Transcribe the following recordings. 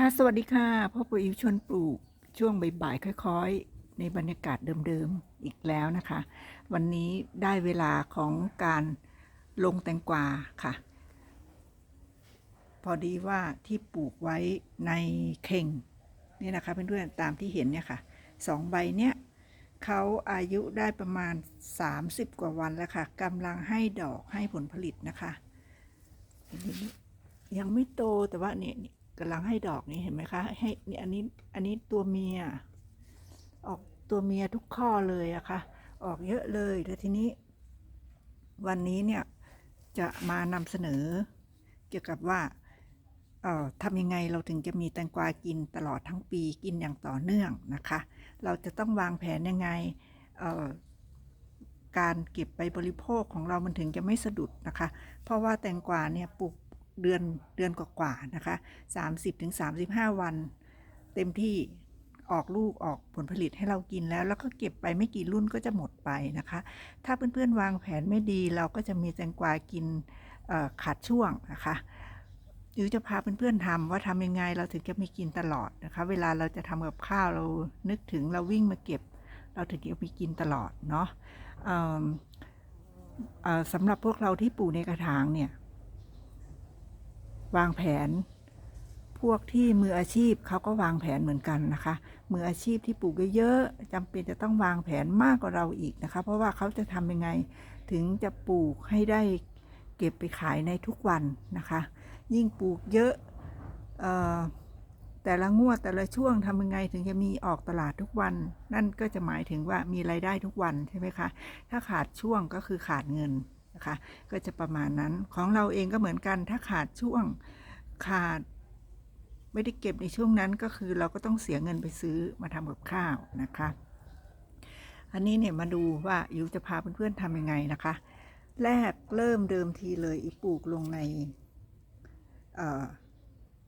ค่ะสวัสดีค่ะพ่อปุ๋ยอิวชวนปลูกช่วงบ่ายๆค่อยๆ ในบรรยากาศเดิมๆอีกแล้วนะคะ วันนี้ได้เวลาของการลงแตงกวาค่ะ พอดีว่าที่ปลูกไว้ในเข่งนี่นะคะเพื่อนๆตามที่เห็นเนี่ยค่ะสองใบเนี้ยเขาอายุได้ประมาณ 30 กว่าวันแล้วค่ะกำลังให้ดอกให้ผลผลิตนะคะ ยังไม่โตแต่ว่าเนี่ย กำลังให้ดอกนี่เห็นไหมคะ ให้เนี่ยอันนี้อันนี้ตัวเมีย ออกตัวเมียทุกข้อเลยอะคะ่ะ ออกเยอะเลยแล้วทีนี้ วันนี้เนี่ยจะมานำเสนอ เกี่ยวกับว่าเอ่อทำยังไงเราถึงจะมีแตงกวากินตลอดทั้งปีกินอย่างต่อเนื่องนะคะ เราจะต้องวางแผนยังไงเอ่อการเก็บไปบริโภคของเรามันถึงจะไม่สะดุดนะคะ เพราะว่าแตงกวาเนี่ยปลูก เดือนเดือนกว่าๆนะคะ30-35 วัน เต็มที่ออกลูกออกผลผลิตให้เรากินแล้ว แล้วก็เก็บไปไม่กี่รุ่นก็จะหมดไปนะคะ ถ้าเพื่อนๆวางแผนไม่ดี เราก็จะมีแตงกวากินขาดช่วงนะคะหรือจะพาเพื่อนๆทำว่าทำยังไงเราถึงจะมีกินตลอดนะคะ เวลาเราจะทำกับข้าวเรานึกถึงเราวิ่งมาเก็บ เราถึงจะมีกินตลอดเนาะสำหรับพวกเราที่ปลูกในกระถางเนี่ย วางแผน พวกที่มืออาชีพเขาก็วางแผนเหมือนกันนะคะ มืออาชีพที่ปลูกเยอะๆจำเป็นจะต้องวางแผนมากกว่าเราอีกนะคะ เพราะว่าเขาจะทำยังไงถึงจะปลูกให้ได้เก็บไปขายในทุกวันนะคะ ยิ่งปลูกเยอะออแต่ละงวดแต่ละช่วงทำยังไงถึงจะมีออกตลาดทุกวัน นั่นก็จะหมายถึงว่ามีรายได้ทุกวันใช่ไหมคะ ถ้าขาดช่วงก็คือขาดเงิน นะคะ ก็จะประมาณนั้นของเราเองก็เหมือนกันถ้าขาดช่วงขาดไม่ได้เก็บในช่วงนั้นก็คือเราก็ต้องเสียเงินไปซื้อมาทำกับข้าวนะคะ อันนี้เนี่ยมาดูว่าอิวจะพาเพื่อนๆทำยังไงนะคะ แรกเริ่มเดิมทีเลยอิวปลูกลงในเ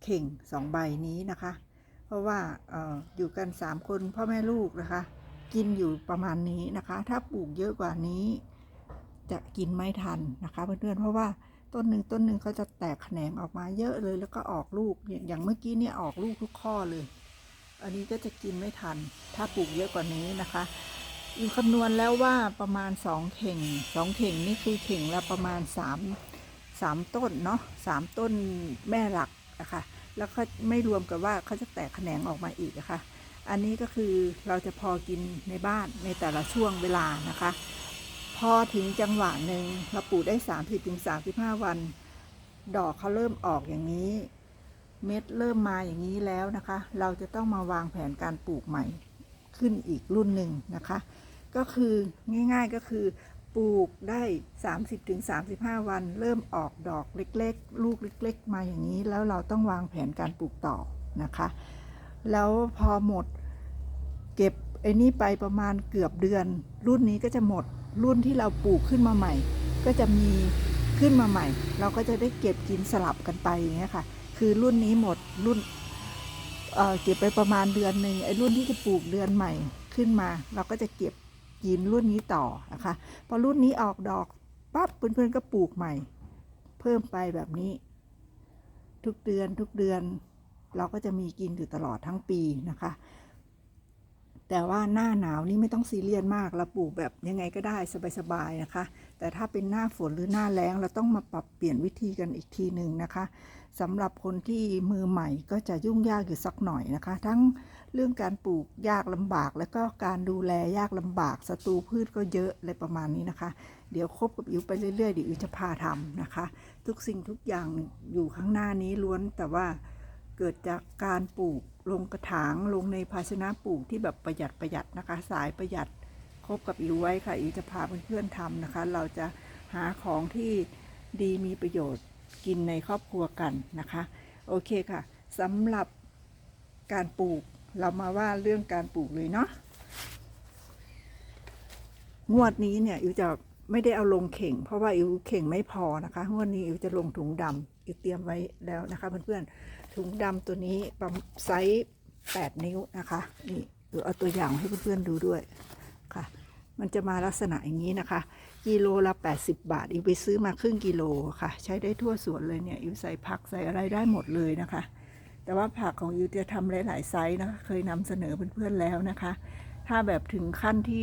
เข่งสองใบนี้นะคะ เพราะว่าอออยู่กันสามคนพ่อแม่ลูกนะคะ กินอยู่ประมาณนี้นะคะ ถ้าปลูกเยอะกว่านี้ จะกินไม่ทันนะคะเพื่อนๆเพราะว่าต้นหนึ่งต้นหนึ่งเขาจะแตกแขนงออกมาเยอะเลย แล้วก็ออกลูกอย่างเมื่อกี้เนี่ยออกลูกทุกข้อเลย อันนี้ก็จะกินไม่ทัน ถ้าปลูกเยอะกว่านี้นะคะอีกคำนวณแล้วว่าประมาณสองเข่งสองเข่งนี่คือเข่งละประมาณสามสามต้นเนาะสามต้นแม่หลักนะคะแล้วก็ไม่รวมกับว่าเขาจะแตกแขนงออกมาอีกนะคะอันนี้ก็คือเราจะพอกินในบ้านในแต่ละช่วงเวลานะคะ พอถึงจังหวะหนึ่งเราปลูกได้30-35ถึง35วัน ดอกเขาเริ่มออกอย่างนี้ เม็ดเริ่มมาอย่างนี้แล้วนะคะ เราจะต้องมาวางแผนการปลูกใหม่ขึ้นอีกรุ่นหนึ่งนะคะ ก็คือง่ายๆก็คือปลูกได้ 30-35ถึง35วัน เริ่มออกดอกเล็กๆ ลูกเล็ก ๆ มาอย่างนี้ แล้วเราต้องวางแผนการปลูกต่อนะคะ แล้วพอหมดเก็บ ไอ้นี่ไปประมาณเกือบเดือน รุ่นนี้ก็จะหมดรุ่นที่เราปลูกขึ้นมาใหม่ ก็จะมีขึ้นมาใหม่ เราก็จะได้เก็บกินสลับกันไปอย่างเงี้ยค่ะ คือรุ่นนี้หมดรุ่นเเก็บไปประมาณเดือนหนึ่งไอ้รุ่นที่จะปลูกเดือนใหม่ขึ้นมา เราก็จะเก็บกินรุ่นนี้ต่อนะคะพอรุ่นนี้ออกดอกปั๊บเพื่อนๆก็ปลูกใหม่ เพิ่มไปแบบนี้ ทุกเดือนทุกเดือน เราก็จะมีกินอยู่ตลอดทั้งปีนะคะ แต่ว่าหน้าหนาวนี่ไม่ต้องซีเรียสมากเราปลูกแบบยังไงก็ได้สบายๆนะคะ แต่ถ้าเป็นหน้าฝนหรือหน้าแล้งเราต้องมาปรับเปลี่ยนวิธีกันอีกทีหนึ่งนะคะสำหรับคนที่มือใหม่ก็จะยุ่งยากอยู่สักหน่อยนะคะ ทั้งเรื่องการปลูกยากลำบาก แล้วก็การดูแลยากลำบากศัตรูพืชก็เยอะอะไรประมาณนี้นะคะ เดี๋ยวคบกับอิวไปเรื่อยๆเดี๋ยวอิวจะพาทำนะคะ ทุกสิ่งทุกอย่างอยู่ข้างหน้านี้ล้วนแต่ว่า เกิดจากการปลูกลงกระถางลงในภาชนะปลูกที่แบบประหยัดประหยัดนะคะ สายประหยัดคบกับอิวไว้ค่ะอิวจะพาเพื่อนๆทำนะคะ เราจะหาของที่ดีมีประโยชน์กินในครอบครัวกันนะคะ โอเคค่ะสำหรับการปลูกเรามาว่าเรื่องการปลูกเลยเนาะงวดนี้เนี่ยอิวจะไม่ได้เอาลงเข่ง เพราะว่าอิวเข่งไม่พอนะคะงวดนี้อิวจะลงถุงดำอิวเตรียมไว้แล้วนะคะเพื่อนๆถุงดำตัวนี้ประมาณไซส์8 นิ้วนะคะนี่เดี๋ยวเอาตัวอย่างให้เพื่อนๆดูด้วยค่ะ มันจะมาลักษณะอย่างนี้นะคะ กิโลละ 80 บาทอิวไปซื้อมาครึ่งกิโลค่ะ ใช้ได้ทั่วสวนเลยเนี่ยอิวใส่ผักใส่อะไรได้หมดเลยนะคะ แต่ว่าผักของอิวจะทำหลายๆไซส์นะคะ เคยนำเสนอเพื่อนๆแล้วนะคะ ถ้าแบบถึงขั้นที่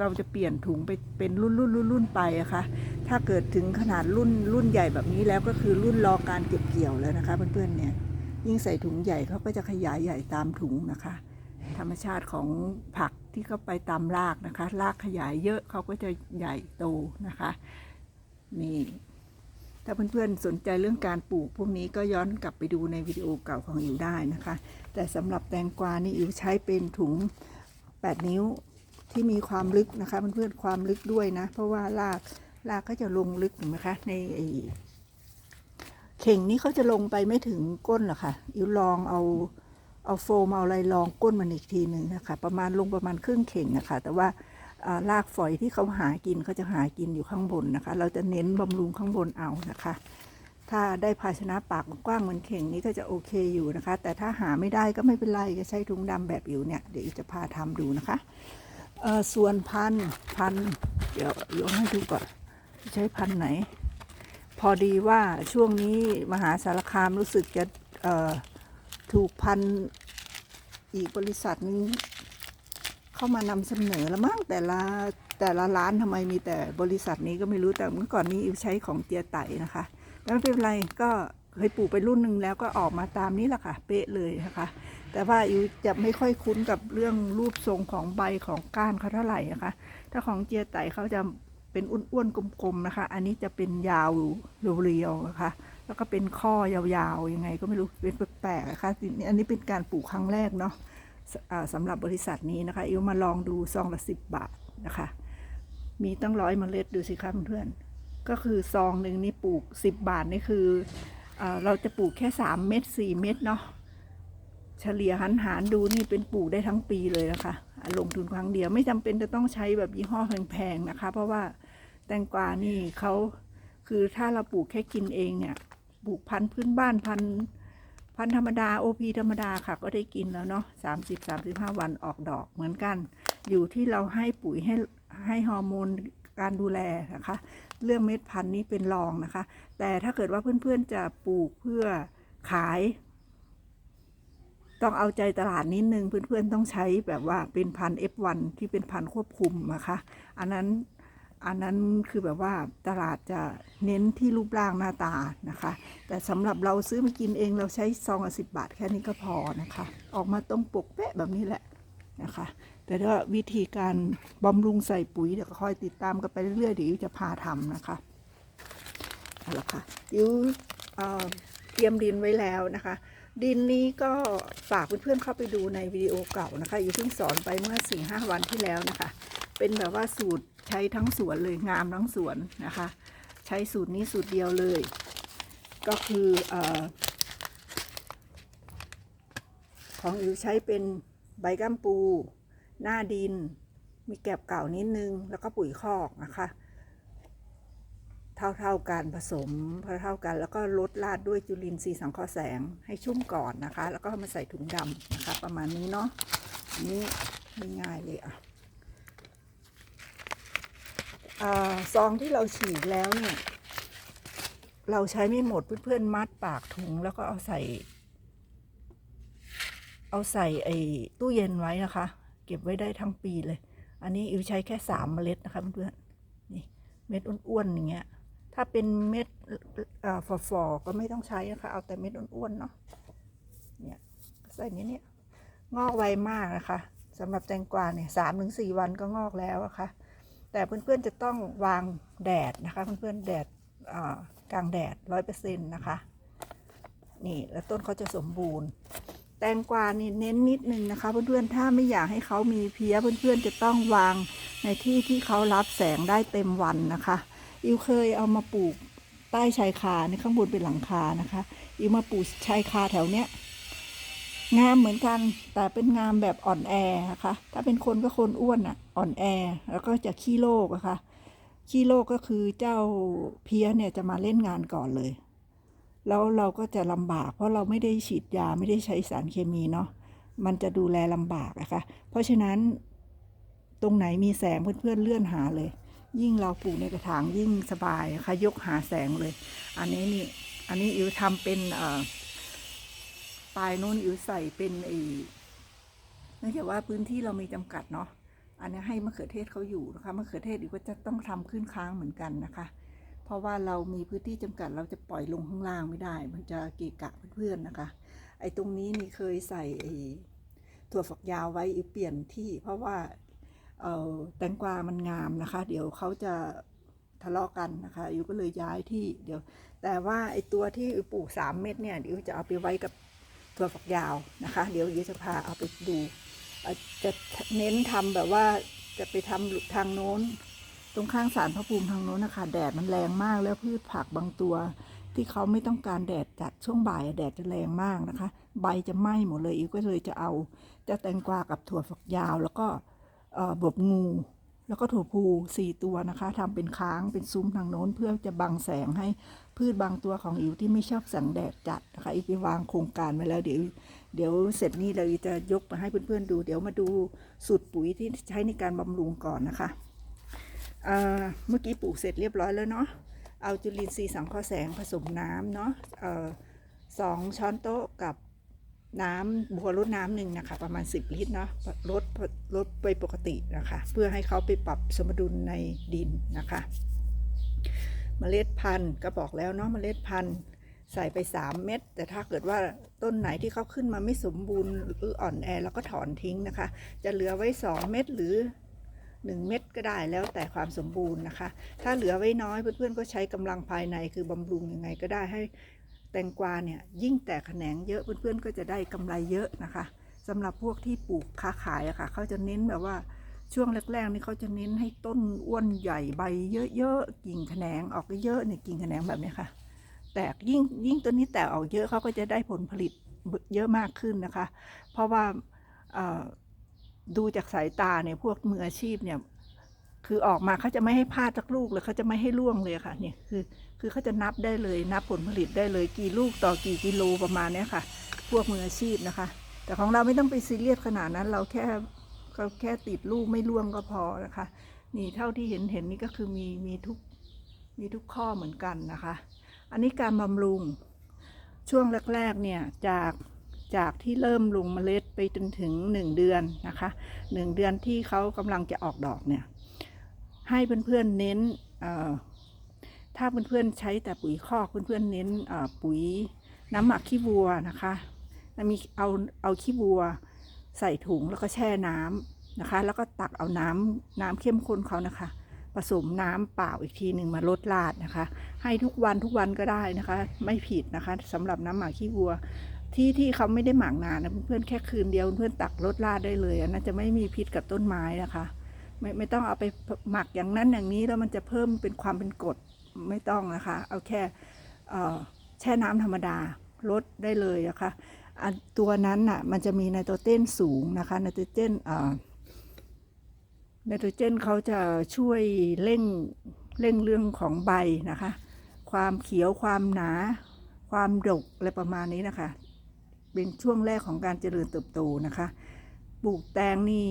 เราจะเปลี่ยนถุงไปเป็นรุ่นรุ่นรุ่นรุ่นไปอะคะถ้าเกิดถึงขนาดรุ่นรุ่นใหญ่แบบนี้แล้วก็คือรุ่นรอการเก็บเกี่ยวแล้วนะคะเพื่อนๆเนี่ย ยิ่งใส่ถุงใหญ่เขาก็จะขยายใหญ่ตามถุงนะคะ ธรรมชาติของผักที่เขาไปตามรากนะคะ รากขยายเยอะเขาก็จะใหญ่โตนะคะนี่ถ้าเพื่อนๆสนใจเรื่องการปลูก พวกนี้ก็ย้อนกลับไปดูในวิดีโอเก่าของอิวได้นะคะ แต่สำหรับแตงกวานี่อิวใช้เป็นถุง 8 นิ้วที่มีความลึกนะคะเพื่อนๆความลึกด้วยนะ เพราะว่ารากรากก็จะลงลึกเห็นไหมคะในไอ เข่งนี้เขาจะลงไปไม่ถึงก้นหรอกค่ะอิวลองเอาเอาโฟมเอาอะไรรองก้นมันอีกทีหนึ่งนะคะ ประมาณลงประมาณครึ่งเข่งนะคะ แต่ว่าอ่ากฝอยที่เขาหากินเขาจะหากินอยู่ข้างบนนะคะ เราจะเน้นบำรุงข้างบนเอานะคะ ถ้าได้ภาชนะปากกว้างเหมือนเข่งนี้ก็จะโอเคอยู่นะคะ แต่ถ้าหาไม่ได้ก็ไม่เป็นไรก็ใช้ถุงดำแบบอยู่เนี่ย เดี๋ยวอิจะพาทำดูนะคะส่วนพันพันเดี๋ยวยกให้ดูก่อนใช้พันไหน อดีว่าช่วงนี้มหาสารคามรู้สึกจะถูกพันอีกบริษัทนึงเข้ามานำเสนอล้วมั้งแต่ละแต่ละร้านทำไมมีแต่บริษัทนี้ก็ไม่รู้แต่เมื่อก่อนนี้อิวใช้ของเจียไตนะคะแล้วไม่เป็นไรก็เคยปลูกไปรุ่นหนึ่งแล้วก็ออกมาตามนี้แหละค่ะ เป๊ะเลยนะคะ แต่ว่าอิวจะไม่ค่อยคุ้นกับเรื่องรูปทรงของใบของก้านเขาเท่าไหร่นะคะ ถ้าของเจียไตเขาจะ เป็นอ้วนๆกลมๆนะคะ อันนี้จะเป็นยาวเรียวๆนะคะ แล้วก็เป็นข้อยาวๆยังไงก็ไม่รู้เป็นแปลกๆนะคะอันนี้เป็นการปลูกครั้งแรกเนาะสอ่าสำหรับบริษัทนี้นะคะเอวมาลองดูซองละสิบบาทนะคะ มีตั้งร้อยเมล็ดดูสิคะเพื่อนก็คือซองหนึ่งนี่ปลูกสิบบาทนี่คืออเราจะปลูกแค่สามเม็ดสี่เม็ดเนาะเฉลี่ยหันหารดูนี่เป็นปลูกได้ทั้งปีเลยนะคะ ลงทุนครั้งเดียวไม่จำเป็นจะต้องใช้แบบยี่ห้อแพงๆนะคะ เพราะว่า แตงกวานี่เขาคือถ้าเราปลูกแค่กินเองเนี่ยปลูกพันธุ์พื้นบ้านพันธุ์พันธุ์ธรรมดาโอพีธรรมดาค่ะก็ได้กินแล้วเนาะสามสิบสามสิบห้าวันออกดอกเหมือนกัน อยู่ที่เราให้ปุ๋ยให้ให้ฮอร์โมนการดูแลนะคะ เรื่องเม็ดพันธุ์นี้เป็นรองนะคะ แต่ถ้าเกิดว่าเพื่อนๆจะปลูกเพื่อขาย ต้องเอาใจตลาดนิดนึงเพื่อนๆต้องใช้แบบว่าเป็นพันธุ์ F1 ที่เป็นพันธุ์ควบคุมนะคะ อันนั้น อันนั้นคือแบบว่าตลาดจะเน้นที่รูปร่างหน้าตานะคะ แต่สำหรับเราซื้อมากินเองเราใช้ซองละสิบบาทแค่นี้ก็พอนะคะ ออกมาตรงปกเป๊ะแบบนี้แหละนะคะ แต่ถ้าวิธีการบำรุงใส่ปุ๋ยเดี๋ยวคอยติดตามกันไปเรื่อยๆเดี๋ยวจะพาทำนะคะเอาละค่ะอิ๊วเตรียมดินไว้แล้วนะคะ ดินนี้ก็ฝากเพื่อนๆเข้าไปดูในวิดีโอเก่านะคะอยู่เพิ่งสอนไปเมื่อ4ีหวันที่แล้วนะคะ เป็นแบบว่าสูตร ใช้ทั้งสวนเลยงามทั้งสวนนะคะ ใช้สูตรนี้สูตรเดียวเลย ก็คืออของอิวใช้เป็นใบกัมปู หน้าดิน มีแกบเก่านิดนึง แล้วก็ปุ๋ยคอกนะคะ เท่าๆกันผสมเท่าๆกันแล้วก็ลดราดด้วยจุลินทรีย์สังเคราะห์แสงให้ชุ่มก่อนนะคะ แล้วก็มาใส่ถุงดำนะคะ ประมาณนี้เนาะนี้ง่ายๆเลยอะ ซองที่เราฉีดแล้วเนี่ยเราใช้ไม่หมดเพื่อนๆมัดปากถุงแล้วก็เอาใส่ เอาใส่ไอ้ตู้เย็นไว้นะคะ เก็บไว้ได้ทั้งปีเลย อันนี้อิวใช้แค่สามเมล็ดนะคะเพื่อนๆนี่เม็ดอ้วนๆอย่างเงี้ยถ้าเป็นเม็ดเอ่อๆก็ไม่ต้องใช้นะคะ เอาแต่เม็ดอ้วนๆเนาะเนี่ยใส่นี้เนี่ยงอกไวมากนะคะสำหรับแตงกวาเนี่ยสามถึงสี่วันก็งอกแล้วอะค่ะ แต่เพื่อนๆจะต้องวางแดดนะคะ เพื่อนๆแดดกลางแดดร้อยเปอร์เซ็นต์นะคะ นี่แล้วต้นเขาจะสมบูรณ์ แตงกวานี่เน้นนิดนึงนะคะ เพื่อนๆถ้าไม่อยากให้เขามีเพี้ยเพื่อนๆจะต้องวางในที่ที่เขารับแสงได้เต็มวันนะคะ อิวเคยเอามาปลูกใต้ชายคาในข้างบนเป็นหลังคานะคะ อิวมาปลูกชายคาแถวเนี้ย งามเหมือนกันแต่เป็นงามแบบอ่อนแอนะคะ ถ้าเป็นคนก็คนอ้วนอะ อ่อนแอ แล้วก็จะขี้โรคอะค่ะขี้โรคก็คือเจ้าเพี้ยเนี่ยจะมาเล่นงานก่อนเลย แล้วเราก็จะลำบาก เพราะเราไม่ได้ฉีดยาไม่ได้ใช้สารเคมีเนาะมันจะดูแลลำบากอะค่ะเพราะฉะนั้น ตรงไหนมีแสงเพื่อนๆเลื่อนหาเลย ยิ่งเราปลูกในกระถางยิ่งสบายะค่ะยกหาแสงเลย อันนี้นี่อันนี้อิวทำเป็นเอ่อ ปลายโน้นอิ๋วใส่เป็นไอ้เนื่องจากว่าพื้นที่เรามีจำกัดเนาะอันนี้ให้มะเขือเทศเขาอยู่นะคะมะเขือเทศอิ๋วก็จะต้องทำขึ้นค้างเหมือนกันนะคะ เพราะว่าเรามีพื้นที่จำกัด เราจะปล่อยลงข้างล่างไม่ได้ มันจะเกะกะเพื่อนๆนะคะ ไอ้ตรงนี้นี่เคยใส่ไอ้ถั่วฝักยาวไว้อิ๋วเปลี่ยนที่ เพราะว่าเอ่อแตงกวามันงามนะคะ เดี๋ยวเขาจะทะเลาะกันนะคะอิ๋วก็เลยย้ายที่เดี๋ยว แต่ว่าไอ้ตัวที่อิ๋วปลูกสามเม็ดเนี่ยเดี๋ยวจะเอาไปไว้กับ ถั่วฝักยาวนะคะ เดี๋ยวอิ๋วจะพาเอาไปดูจะเน้นทำแบบว่าจะไปทำทางโน้น ตรงข้างสารพระภูมิทางโน้นนะคะแดดมันแรงมากแล้วพืชผักบางตัวที่เขาไม่ต้องการแดดจัดช่วงบ่ายแดดจะแรงมากนะคะ ใบจะไหม้หมดเลยอิวก็เลยจะเอาจะแตงกวากับถั่วฝักยาว แล้วก็บวบงู แล้วก็ถั่วพูสี่ตัวนะคะทำเป็นค้างเป็นซุ้มทางโน้น เพื่อจะบังแสงให้พืชบางตัวของอิวที่ไม่ชอบแสงแดดจัดนะคะอิวไปวางโครงการไว้แล้วเดี๋ยวเดี๋ยวเสร็จนี้เราจะยกมาให้เพื่อนๆดู เดี๋ยวมาดูสูตรปุ๋ยที่ใช้ในการบำรุงก่อนนะคะเเมื่อกี้ปลูกเสร็จเรียบร้อยแล้วเนาะเอาจุลินทรีย์สังเคราะห์แสงผสมน้ำเนาะสองช้อนโต๊ะกับ น้ำบัวรดน้ำหนึ่งนะคะประมาณ 10 ลิตรเนาะลดลดไปปกตินะคะ เพื่อให้เขาไปปรับสมดุลในดินนะคะเมล็ดพันธุ์ก็บอกแล้วเนาะเมล็ดพันธุ์ใส่ไป 3 เม็ดแต่ถ้าเกิดว่าต้นไหนที่เขาขึ้นมาไม่สมบูรณ์หรืออ่อนแอเราก็ถอนทิ้งนะคะ จะเหลือไว้ 2 เม็ดหรือ 1 เม็ดก็ได้แล้วแต่ความสมบูรณ์นะคะ ถ้าเหลือไว้น้อยเพื่อนๆก็ใช้กำลังภายในคือบำรุงยังไงก็ได้ให้ แตงกวาเนี่ยยิ่งแตกแขนงเยอะเพื่อนๆก็จะได้กำไรเยอะนะคะสำหรับพวกที่ปลูกค้าขายอะค่ะเขาจะเน้นแบบว่าช่วงแรกๆนี่เขาจะเน้นให้ต้นอ้วนใหญ่ใบเยอะๆกิ่งแขนงออกเยอะเนี่ยกิ่งแขนงแบบนี้ค่ะ แตกยิ่งยิ่งต้นนี้แตกออกเยอะเขาก็จะได้ผลผลิตเยอะมากขึ้นนะคะ เพราะว่าดูจากสายตาเนี่ยพวกมืออาชีพเนี่ย คือออกมาเขาจะไม่ให้พลาดสักลูกเลยเขาจะไม่ให้ล่วงเลยค่ะเนี่ยคือคือเขาจะนับได้เลยนับผลผลิตได้เลยกี่ลูกต่อกี่กิโลประมาณเนี้ยค่ะ พวกมืออาชีพนะคะ แต่ของเราไม่ต้องไปซีเรียสขนาดนั้น เราแค่เราแค่ติดลูกไม่ล่วงก็พอนะคะ นี่เท่าที่เห็นเห็นนี่ก็คือมีมีทุกมีทุกข้อเหมือนกันนะคะ อันนี้การบำรุงช่วงแรกๆเนี่ยจากจากที่เริ่มลงเมล็ดไปจนถึง 1 เดือนนะคะหนึ่งเดือนที่เขากำลังจะออกดอกเนี่ย ให้เพื่อนๆเน้นเอ่อถ้าเพื่อนๆใช้แต่ปุ๋ยคอกเพื่อนๆเน้นเอ่อปุ๋ยน้ำหมักขี้วัวนะคะมีเอาเอาขี้วัวใส่ถุงแล้วก็แช่น้ำนะคะ แล้วก็ตักเอาน้ำน้ำเข้มข้นเขานะคะ ผสมน้ำเปล่าอีกทีหนึ่งมาลดราดนะคะ ให้ทุกวันทุกวันก็ได้นะคะ ไม่ผิดนะคะสำหรับน้ำหมักขี้วัวที่ที่เขาไม่ได้หมักนานนะเพื่อนๆแค่คืนเดียวเพื่อนตักลดราดได้เลยอันนั้นจะไม่มีพิษกับต้นไม้นะคะ ไม่ไม่ต้องเอาไปหมักอย่างนั้นอย่างนี้แล้วมันจะเพิ่มเป็นความเป็นกรดไม่ต้องนะคะ เอาแค่แช่น้ำธรรมดาลดได้เลยนะคะอันตัวนั้นน่ะมันจะมีไนโตรเจนสูงนะคะไนโตรเจนไนโตรเจนเขาจะช่วยเร่งเร่งเรื่องของใบนะคะ ความเขียวความหนา ความดกอะไรประมาณนี้นะคะ เป็นช่วงแรกของการเจริญเติบโตนะคะ ปลูกแตงนี่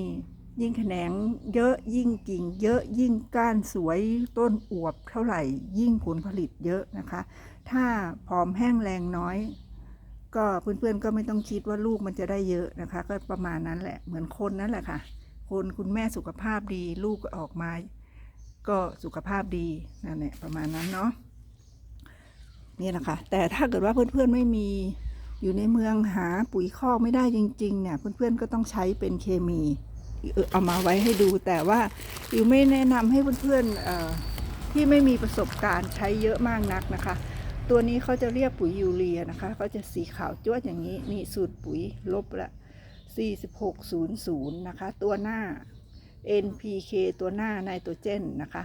ยิ่งแขนงเยอะยิ่งกิ่ง เยอะยิ่งก้านสวยต้นอวบเท่าไหร่ ยิ่งผลผลิตเยอะนะคะ ถ้าผอมแห้งแรงน้อย ก็เพื่อนๆก็ไม่ต้องคิดว่าลูกมันจะได้เยอะนะคะ ก็ประมาณนั้นแหละเหมือนคนนั่นแหละค่ะ คนคุณแม่สุขภาพดี ลูกก็ออกมา ก็สุขภาพดีนั่นแหละประมาณนั้นเนาะนี่นะคะแต่ถ้าเกิดว่าเพื่อนๆไม่มีอยู่ในเมืองหาปุ๋ยคอกไม่ได้จริงๆเนี่ยเพื่อนๆก็ต้องใช้เป็นเคมี เอามาไว้ให้ดู แต่ว่าอิวไม่แนะนำให้เพื่อนๆที่ไม่มีประสบการณ์ใช้เยอะมากนักนะคะ ตัวนี้เขาจะเรียกปุ๋ยยูเรียนะคะเขาจะสีขาวจ้วดอย่างนี้นี่สูตรปุ๋ยลบละ 4600 นะคะ ตัวหน้า NPK ตัวหน้าไนโตรเจนนะคะ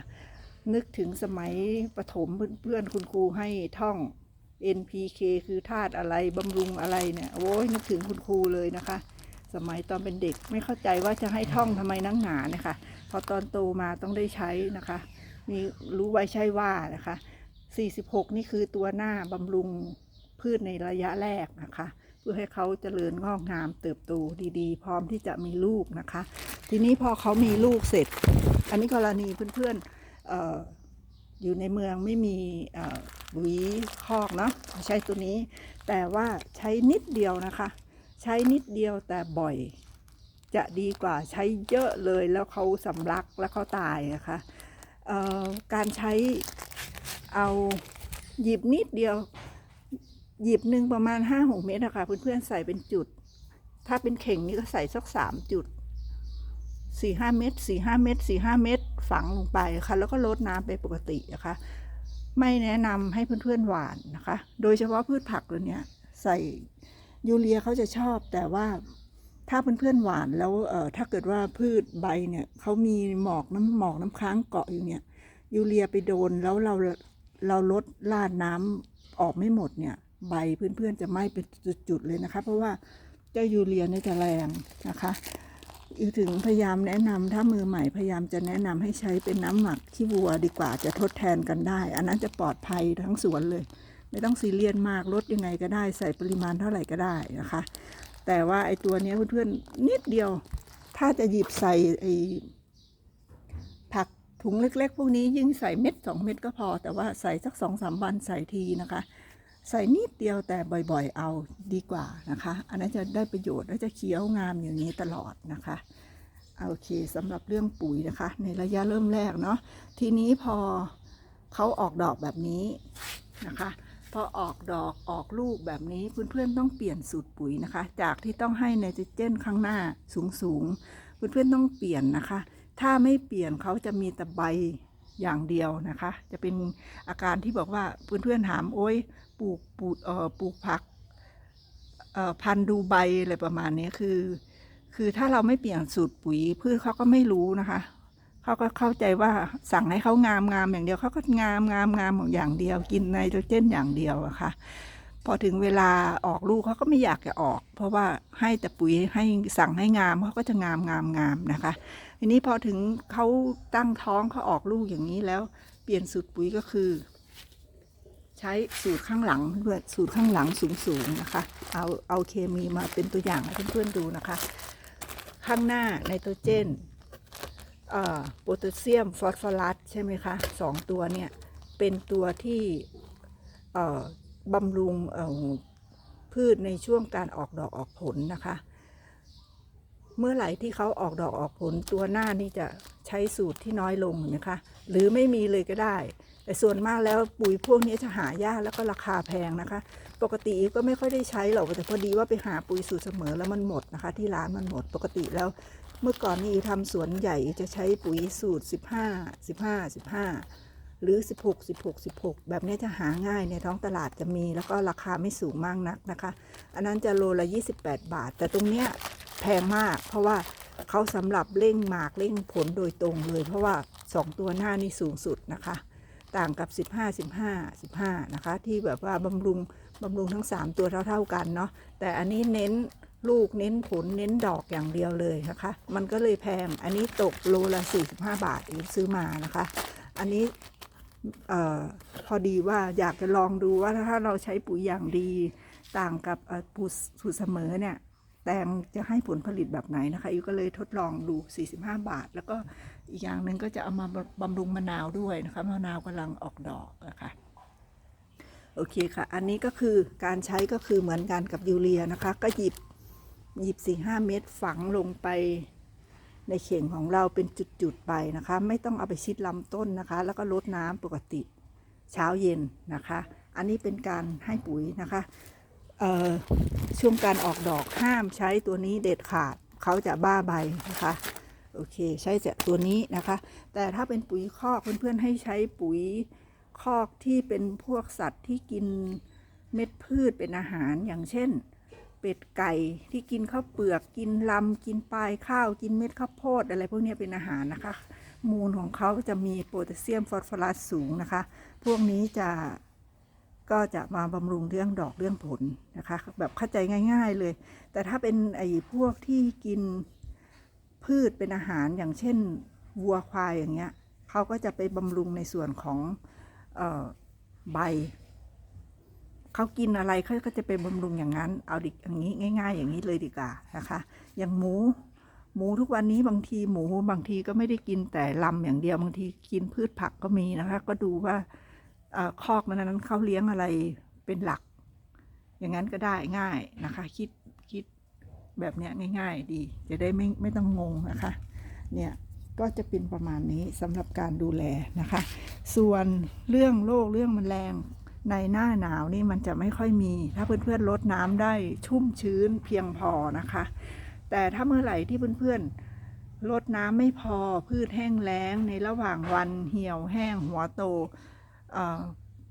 นึกถึงสมัยประถมเพื่อนๆคุณครูให้ท่อง NPK คือธาตุอะไรบำรุงอะไรเนี่ยโอ้ยนึกถึงคุณครูเลยนะคะ สมัยตอนเป็นเด็กไม่เข้าใจว่าจะให้ท่องทำไมนักหนาเนี่ยค่ะพอตอนโตมาต้องได้ใช้นะคะ มีรู้ไว้ใช่ว่านะคะ 46 นี่คือตัวหน้าบำรุงพืชในระยะแรกนะคะ เพื่อให้เขาเจริญงอกงามเติบโตดีๆ พร้อมที่จะมีลูกนะคะ ทีนี้พอเขามีลูกเสร็จ อันนี้กรณีเพื่อนๆอออยู่ในเมืองไม่มีเอ่อปุ๋ยคอกเนาะใช้ตัวนี้ แต่ว่าใช้นิดเดียวนะคะ ใช้นิดเดียวแต่บ่อย จะดีกว่าใช้เยอะเลยแล้วเขาสำลักแล้วเขาตายนะคะการใช้เอาหยิบนิดเดียว หยิบหนึ่งประมาณห้าหกเม็ดนะคะเพื่อนๆใส่เป็นจุด ถ้าเป็นเข่งนี่ก็ใส่สักสามจุดสี่ห้าเม็ดสี่ห้าเม็ดสี่ห้าเม็ดฝังลงไปค่ะ แล้วก็ลดน้ำไปปกตินะคะ ไม่แนะนำให้เพื่อนๆหวานนะคะ โดยเฉพาะพืชผักตัวเนี้ยใส่ ยูเรียเขาจะชอบแต่ว่าถ้าเพื่อนๆหวานแล้วเออถ้าเกิดว่าพืชใบเนี่ยเขามีหมอกน้ำหมอกน้ำค้างเกาะอยู่เนี่ยยูเรียไปโดนแล้วเราเราลดลาดน้ำออกไม่หมดเนี่ยใบเพื่อนๆจะไหม้เป็นจุดๆเลยนะคะ เพราะว่าเจ้ายูเรียเนี่ยจะแรงนะคะอีกถึงพยายามแนะนำถ้ามือใหม่พยายามจะแนะนำให้ใช้เป็นน้ำหมักขี้วัวดีกว่าจะทดแทนกันได้ อันนั้นจะปลอดภัยทั้งสวนเลย ไม่ต้องซีเรียสมากลดยังไงก็ได้ใส่ปริมาณเท่าไหร่ก็ได้นะคะ แต่ว่าไอ้ตัวนี้เพื่อนๆนิดเดียว ถ้าจะหยิบใส่ไอ้ผักถุงเล็ก ๆ พวกนี้ยิ่งใส่เม็ดสองเม็ดก็พอ แต่ว่าใส่สักสองสามวันใส่ทีนะคะ ใส่นิดเดียวแต่บ่อยๆเอาดีกว่านะคะ อันนั้นจะได้ประโยชน์และจะเคี้ยวงามอย่างนี้ตลอดนะคะโอเคสำหรับเรื่องปุ๋ยนะคะ ในระยะเริ่มแรกเนาะทีนี้พอเขาออกดอกแบบนี้นะคะ พอออกดอกออกลูกแบบนี้เพื่อนๆต้องเปลี่ยนสูตรปุ๋ยนะคะ จากที่ต้องให้ไนโตรเจนข้างหน้าสูงๆเพื่อนๆต้องเปลี่ยนนะคะ ถ้าไม่เปลี่ยนเขาจะมีแต่ใบอย่างเดียวนะคะ จะเป็นอาการที่บอกว่าเพื่อนๆถามโอ๊ยปลูกปลูกเอ่อปลูกผักเอ่อพันดูใบอะไรประมาณนี้คือ คือถ้าเราไม่เปลี่ยนสูตรปุ๋ยพืชเขาก็ไม่รู้นะคะ เขาก็เข้าใจว่าสั่งให้เขางามงามอย่างเดียวเขาก็งามงามงามอย่างเดียว กินไนโตรเจนอย่างเดียวอะค่ะ พอถึงเวลาออกลูกเขาก็ไม่อยากจะออก เพราะว่าให้แต่ปุ๋ยให้สั่งให้งามเขาก็จะงามงามงามนะคะทีนี้พอถึงเขาตั้งท้องเขาออกลูกอย่างนี้แล้ว เปลี่ยนสูตรปุ๋ยก็คือ ใช้สูตรข้างหลังด้วยสูตรข้างหลังสูงๆนะคะ เอาเอาเคมีมาเป็นตัวอย่างให้เพื่อนๆดูนะคะ ข้างหน้าไนโตรเจน โพแทสเซียมฟอสฟอรัสใช่ไหมคะสองตัวเนี่ยเป็นตัวที่บำรุงพืชในช่วงการออกดอกออกผลนะคะ เมื่อไหร่ที่เขาออกดอกออกผลตัวหน้านี่จะใช้สูตรที่น้อยลงนะคะ หรือไม่มีเลยก็ได้ แต่ส่วนมากแล้วปุ๋ยพวกนี้จะหายากแล้วก็ราคาแพงนะคะ ปกติก็ไม่ค่อยได้ใช้หรอกแต่พอดีว่าไปหาปุ๋ยสูตรเสมอแล้วมันหมดนะคะ ที่ร้านมันหมดปกติแล้ว เมื่อก่อนนี่ทำสวนใหญ่จะใช้ปุ๋ยสูตร 15 15 15 หรือ 16 16 16 แบบนี้จะหาง่ายในท้องตลาดจะมี แล้วก็ราคาไม่สูงมากนักนะคะ อันนั้นจะโลละ 28 บาท แต่ตรงเนี้ยแพงมาก เพราะว่าเขาสำหรับเร่งหมากเร่งผลโดยตรงเลย เพราะว่า 2 ตัวหน้านี่สูงสุดนะคะ ต่างกับ 15 15 15 นะคะ ที่แบบว่าบำรุง บำรุงทั้ง 3 ตัวเท่า ๆกันเนาะแต่อันนี้เน้นลูกเน้นผลเน้นดอกอย่างเดียวเลยนะคะ มันก็เลยแพงอันนี้ตกโลละ45 บาทเองซื้อมานะคะ อันนี้ออพอดีว่าอยากจะลองดูว่าถ้าเราใช้ปุ๋ยอย่างดีต่างกับปุ๋ยสูตรเสมอเนี่ยแตงจะให้ผลผลิตแบบไหนนะคะอิวก็เลยทดลองดู 45 บาท แล้วก็อีกอย่างหนึ่งก็จะเอามาบำรุงมะนาวด้วยนะคะมะนาวกำลังออกดอกนะคะ โอเคค่ะ อันนี้ก็คือการใช้ก็คือเหมือนกันกับยูเรียนะคะ ก็หยิบหยิบสี่ห้าเม็ดฝังลงไปในเข่งของเราเป็นจุดๆไปนะคะ ไม่ต้องเอาไปชิดลำต้นนะคะ แล้วก็ลดน้ำปกติเช้าเย็นนะคะ อันนี้เป็นการให้ปุ๋ยนะคะเอ่อช่วงการออกดอกห้ามใช้ตัวนี้เด็ดขาดเขาจะบ้าใบนะคะโอเค ใช้แต่ตัวนี้นะคะ แต่ถ้าเป็นปุ๋ยคอกเพื่อนๆให้ใช้ปุ๋ย คอกที่เป็นพวกสัตว์ที่กินเม็ดพืชเป็นอาหารอย่างเช่น เป็ดไก่ที่กินข้าวเปลือกกินลำกินปลายข้าวกินเม็ดข้าวโพดอะไรพวกนี้เป็นอาหารนะคะ มูลของเขาจะมีโพแทสเซียมฟอสฟอรัสสูงนะคะ พวกนี้จะก็จะมาบำรุงเรื่องดอกเรื่องผลนะคะ แบบเข้าใจง่าย ๆเลย แต่ถ้าเป็นไอ้พวกที่กินพืชเป็นอาหารอย่างเช่นวัวควายอย่างเงี้ยเขาก็จะไปบำรุงในส่วนของ ใบ เขากินอะไรเขาก็จะไปบำรุงอย่างนั้น เอาดิอย่างนี้ง่าย ๆ อย่างนี้เลยดีกว่านะคะ อย่างหมู หมูทุกวันนี้บางทีหมูบางทีก็ไม่ได้กินแต่ลำอย่างเดียวบางทีกินพืชผักก็มีนะคะ ก็ดูว่าอคอกนั้นเขาเลี้ยงอะไรเป็นหลัก อย่างนั้นก็ได้ง่ายนะคะ คิดคิดแบบเนี้ยง่าย ๆ ดี จะได้ไม่ไม่ต้องงงนะคะ เนี่ยก็จะเป็นประมาณนี้สำหรับการดูแลนะคะ ส่วนเรื่องโรคเรื่องแมลงในหน้าหนาวนี่มันจะไม่ค่อยมี ถ้าเพื่อนๆลดน้ำได้ชุ่มชื้นเพียงพอนะคะ แต่ถ้าเมื่อไหร่ที่เพื่อนๆลดน้ำไม่พอพืชแห้งแล้งในระหว่างวันเหี่ยวแห้งหัวโต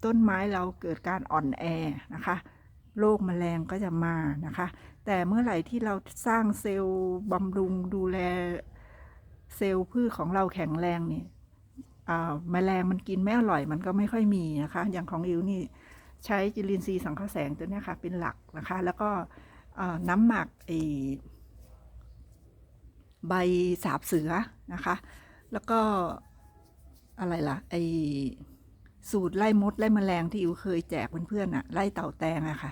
ต้นไม้เราเกิดการอ่อนแอนะคะโรคแมลงก็จะมานะคะ แต่เมื่อไหร่ที่เราสร้างเซลล์บำรุงดูแลเซลล์พืชของเราแข็งแรงเนี่ย แมลงมันกินไม่อร่อยมันก็ไม่ค่อยมีนะคะ อย่างของอิวนี่ใช้จุลินทรีย์สังเคราะห์แสงตัวนี้ค่ะ เป็นหลักนะคะ แล้วก็น้ำหมักไอใบสาบเสือนะคะ แล้วก็อะไรล่ะไอสูตรไล่มดไล่แมลงที่อิวเคยแจกเพื่อนๆอะไล่เต่าแตงอะค่ะ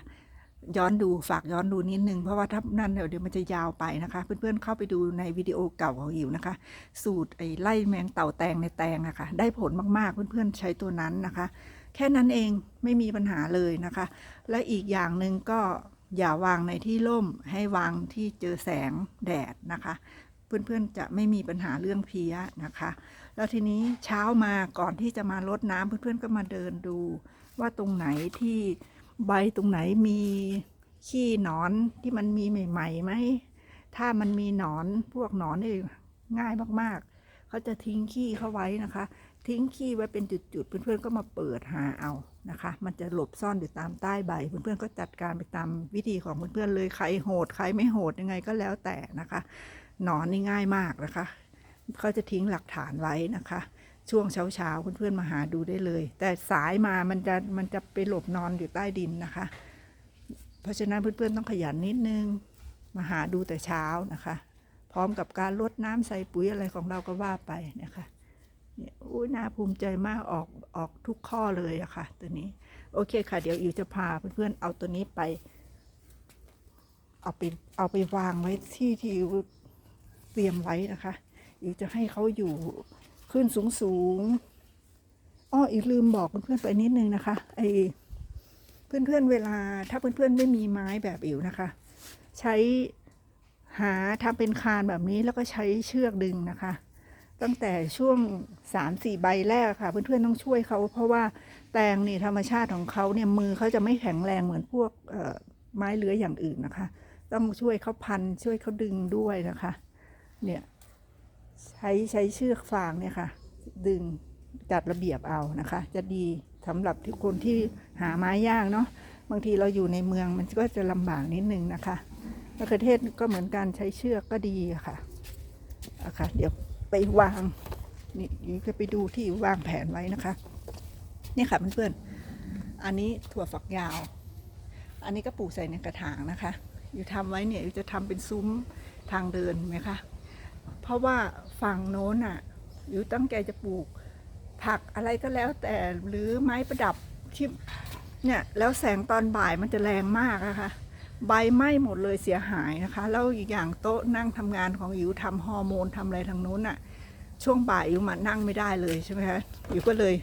ย้อนดูฝากย้อนดูนิดนึง เพราะว่าถ้านั่นเดี๋ยวเดี๋ยวมันจะยาวไปนะคะ เพื่อนๆเข้าไปดูในวิดีโอเก่าของอิวนะคะ สูตรไอ้ไล่แมงเต่าแตงในแตงอะค่ะ ได้ผลมากๆเพื่อนๆใช้ตัวนั้นนะคะ แค่นั้นเองไม่มีปัญหาเลยนะคะ และอีกอย่างหนึ่งก็อย่าวางในที่ร่มให้วางที่เจอแสงแดดนะคะ เพื่อนๆจะไม่มีปัญหาเรื่องเพี้ยนะคะ แล้วทีนี้เช้ามาก่อนที่จะมารดน้ำเพื่อนๆก็มาเดินดูว่าตรงไหนที่ ใบตรงไหนมีขี้หนอนที่มันมีใหม่ๆไหม ถ้ามันมีหนอนพวกหนอนนี่ง่ายมากๆ เขาจะทิ้งขี้เข้าไว้นะคะ ทิ้งขี้ไว้เป็นจุดๆ เพื่อนๆก็มาเปิดหาเอานะคะ มันจะหลบซ่อนอยู่ตามใต้ใบ เพื่อนๆก็จัดการไปตามวิธีของเพื่อนๆเลย ใครโหดใครไม่โหดยังไงก็แล้วแต่นะคะ หนอนนี่ง่ายมากนะคะ เขาจะทิ้งหลักฐานไว้นะคะ ช่วงเช้าๆเพื่อนๆมาหาดูได้เลย แต่สายมามันจะมันจะไปหลบนอนอยู่ใต้ดินนะคะ เพราะฉะนั้นเพื่อนๆต้องขยันนิดนึงมาหาดูแต่เช้านะคะ พร้อมกับการลดน้ำใส่ปุ๋ยอะไรของเราก็ว่าไปนะคะเนี่ยอุ้ยน่าภูมิใจมากออกออกทุกข้อเลยอะค่ะ ตัวนี้ โอเคค่ะ เดี๋ยวอิวจะพาเพื่อนๆเอาตัวนี้ไป เอาไปเอาไปวางไว้ที่ที่อิวเตรียมไว้นะคะอิวจะให้เขาอยู่ ขึ้นสูงสูงอ้ออีกลืมบอกเพื่อนๆไปนิดนึงนะคะ ไอเพื่อนๆเวลาถ้าเพื่อนๆไม่มีไม้แบบอิ๋วนะคะ ใช้หาทำเป็นคานแบบนี้แล้วก็ใช้เชือกดึงนะคะ ตั้งแต่ช่วงสามสี่ใบแรกค่ะ เพื่อนๆต้องช่วยเขาเพราะว่าแตงนี่ธรรมชาติของเขาเนี่ยมือเขาจะไม่แข็งแรงเหมือนพวกเอ่อไม้เลื้อยอย่างอื่นนะคะ ต้องช่วยเขาพันช่วยเขาดึงด้วยนะคะ เนี่ย ใช้ใช้เชือกฟางเนี่ยค่ะ ดึงจัดระเบียบเอานะคะ จะดีสำหรับที่คนที่หาไม้ยากเนาะบางทีเราอยู่ในเมืองมันก็จะลำบากนิดนึงนะคะมะเขือเทศก็เหมือนกันใช้เชือกก็ดีค่ะอะค่ะ เดี๋ยวไปวางนี่จะไปดูที่วางแผนไว้นะคะ นี่ค่ะเพื่อนๆอันนี้ถั่วฝักยาว อันนี้ก็ปลูกใส่ในกระถางนะคะ อยู่ทำไว้เนี่ยอยู่จะทำเป็นซุ้มทางเดินไหมคะ เพราะว่า ฝั่งโน้นอะอยู่ตั้งใจจะปลูก ผักอะไรก็แล้วแต่หรือไม้ประดับที่เนี่ยแล้วแสงตอนบ่ายมันจะแรงมากนะคะใบไหม้หมดเลยเสียหายนะคะ แล้วอีกอย่างโต๊ะนั่งทำงานของอิวทำฮอร์โมนทำอะไรทางนู้นน่ะช่วงบ่ายอิวมานั่งไม่ได้เลยใช่ไหมคะอิวก็เลย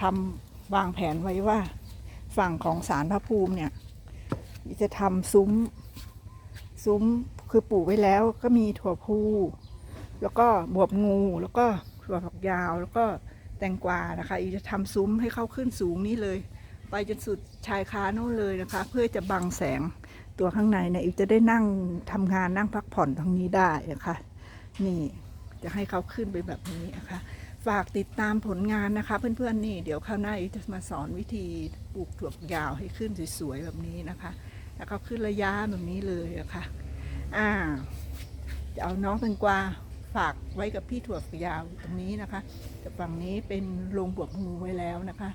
ทำวางแผนไว้ว่าฝั่งของสารพระภูมิเนี่ยจะทำซุ้ม ซุ้มคือปลูกไว้แล้วก็มีถั่วพู แล้วก็บวบงูแล้วก็ถั่วฝักยาว แล้วก็แตงกวานะคะ อีจะทำซุ้มให้เข้าขึ้นสูงนี้เลย ไปจนสุดชายคาโน่นเลยนะคะ เพื่อจะบังแสงตัวข้างในเนี่ยอีจะได้นั่งทำงานนั่งพักผ่อนตรงนี้ได้นะคะ นี่จะให้เขาขึ้นไปแบบนี้นะคะ ฝากติดตามผลงานนะคะ เพื่อนๆนี่เดี๋ยวคราวหน้าอีจะมาสอนวิธีปลูกถั่วฝักยาวให้ขึ้นสวยๆแบบนี้นะคะแล้วก็ขึ้นระยะแบบนี้เลยอะค่ะอ่าจะเอาน้องแตงกวา ฝากไว้กับพี่ถั่วฝยาวตรงนี้นะคะแต่ฝั่งนี้เป็นโรงบวบงูไว้แล้วนะคะ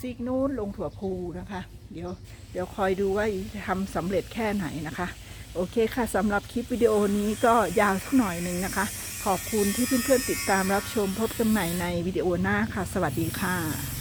ซีกนู้นลงถั่วพูนะคะ เดี๋ยวเดี๋ยวคอยดูว่าทำสำเร็จแค่ไหนนะคะ โอเคค่ะสำหรับคลิปวิดีโอนี้ก็ยาวสักหน่อยหนึ่งนะคะ ขอบคุณที่เพื่อนๆติดตามรับชมพบกันใหม่ในวิดีโอหน้าค่ะ สวัสดีค่ะ